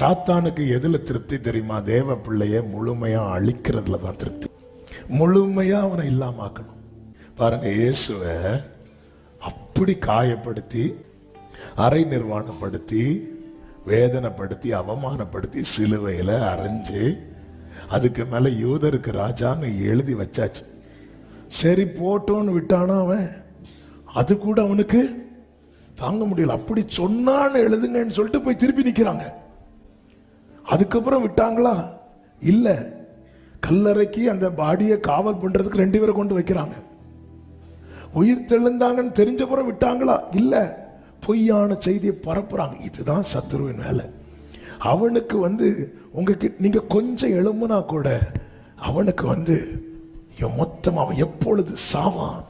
சாத்தானுக்கு எதில் திருப்தி தெரியுமா? தேவ பிள்ளைய முழுமையாக அழிக்கிறதுல தான் திருப்தி. முழுமையாக அவனை இல்லாமாக்கணும். பாருங்க இயேசுவை அப்படி காயப்படுத்தி அரை நிர்வாணப்படுத்தி வேதனைப்படுத்தி அவமானப்படுத்தி சிலுவையில் அரைஞ்சு அதுக்கு மேலே யூதருக்கு ராஜான்னு எழுதி வச்சாச்சு. சரி போட்டோன்னு விட்டானா அவன்? அது கூட அவனுக்கு தாங்க முடியல. அப்படி சொன்னான்னு எழுதுங்கன்னு சொல்லிட்டு போய் திருப்பி நிற்கிறாங்க அதுக்கப்புறம் விட்டாங்களா? இல்லை. கல்லறைக்கு அந்த பாடியை காவல் பண்றதுக்கு ரெண்டு பேரை கொண்டு வைக்கிறாங்க. உயிர் தெழுந்தாங்கன்னு தெரிஞ்சப்புறம் விட்டாங்களா? இல்லை. பொய்யான செய்தியை பரப்புறாங்க. இதுதான் சத்துருவின் வேலை. அவனுக்கு வந்து உங்ககிட்ட நீங்கள் கொஞ்சம் எழும்புனா கூட அவனுக்கு வந்து மொத்தம் அவன் எப்பொழுது சாவான்?